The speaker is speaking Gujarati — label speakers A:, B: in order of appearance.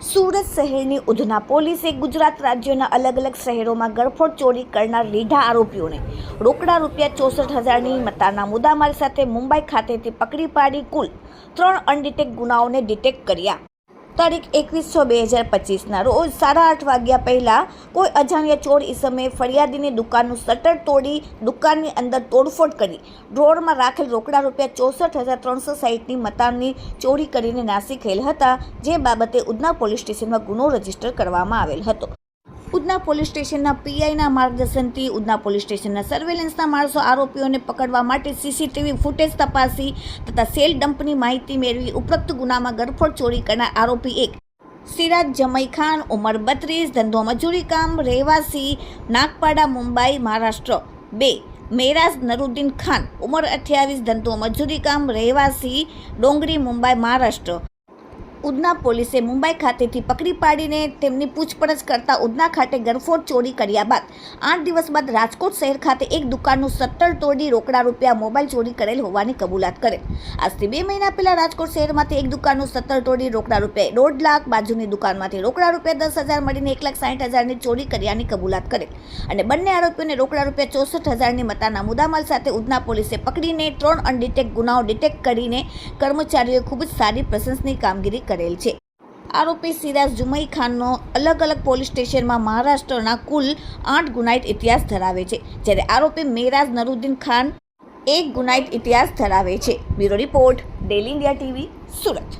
A: સુરત શહેરની ઉધના પોલીસે ગુજરાત રાજ્યના અલગ અલગ શહેરોમાં ગળફોડ ચોરી કરનાર રીઢા આરોપીઓને રોકડા રૂપિયા ચોસઠ હજારની મતાના મુદ્દામાલ સાથે મુંબઈ ખાતેથી પકડી પાડી કુલ ત્રણ અનડિટેક ગુનાઓને ડિટેક્ટ કર્યા. તારીખ એકવીસ બે હજાર પચીસના રોજ સાડા આઠ વાગ્યા પહેલાં કોઈ અજાણ્યા ચોર ઈસમે ફરિયાદીની દુકાનનું શટર તોડી દુકાનની અંદર તોડફોડ કરી. ડ્રોરમાં રાખેલ રોકડા રૂપિયા ચોસઠ હજાર ત્રણસો સાહીઠની મતાની ચોરી કરીને નાસી ગયેલ હતા, જે બાબતે ઉધના પોલીસ સ્ટેશનમાં ગુનો રજિસ્ટર કરવામાં આવેલ હતો. ઉધના પોલીસ સ્ટેશનના પીઆઈના માર્ગદર્શનથી ઉધના પોલીસ સ્ટેશનના સર્વેલન્સના માણસો આરોપીઓને પકડવા માટે સીસીટીવી ફૂટેજ તપાસી તથા સેલ ડમ્પની માહિતી મેળવી ઉપરોક્ત ગુનામાં ગરફોડ ચોરી કરનાર આરોપી એક. સિરાજ જમઈ ખાન ઉંમર બત્રીસ, ધંધો મજૂરી કામ, રહેવાસી, નાગપાડા, મુંબઈ, મહારાષ્ટ્ર. બે. મેરાજ નરુદ્દીન ખાન, ઉંમર અઠ્યાવીસ, ધંધો મજૂરી કામ, રહેવાસી, ડોંગરી, મુંબઈ, મહારાષ્ટ્ર. ઉધના પોલીસે મુંબઈ ખાતેથી પકડી પાડીને તેમની પૂછપરછ કરતા ઉધના ખાતે ગરફોડ ચોરી કર્યા બાદ આઠ દિવસ બાદ રાજકોટ શહેર ખાતે એક દુકાનનું સત્તર તોડી રોકડા રૂપિયા મોબાઈલ ચોરી કરેલ હોવાની કબૂલાત કરેલ આજથી બે મહિના પહેલા રાજકોટ શહેરમાંથી એક દુકાનનું સત્તર તોડી રોકડા રૂપિયા દોઢ લાખ, બાજુની દુકાનમાંથી રોકડા રૂપિયા દસ હજાર મળીને એક લાખ સાઠ હજારની ચોરી કર્યાની કબૂલાત કરેલ અને બંને આરોપીઓને રોકડા રૂપિયા ચોસઠ હજારની મતાના મુદ્દામાલ સાથે ઉધના પોલીસે પકડીને ત્રણ અનડિટેક ગુનાઓ ડિટેક્ટ કરીને કર્મચારીઓએ ખૂબ જ સારી પ્રશંસની કામગીરી કરેલ છે. આરોપી સિરાજ જુમઈ ખાનનો અલગ અલગ પોલીસ સ્ટેશનમાં મહારાષ્ટ્રના કુલ આઠ ગુનાઇટ ઇતિહાસ ધરાવે છે, જ્યારે આરોપી મેરાજ નરુદ્દીન ખાન એક ગુનાઇટ ઇતિહાસ ધરાવે છે. Bureau report daily India TV Surat.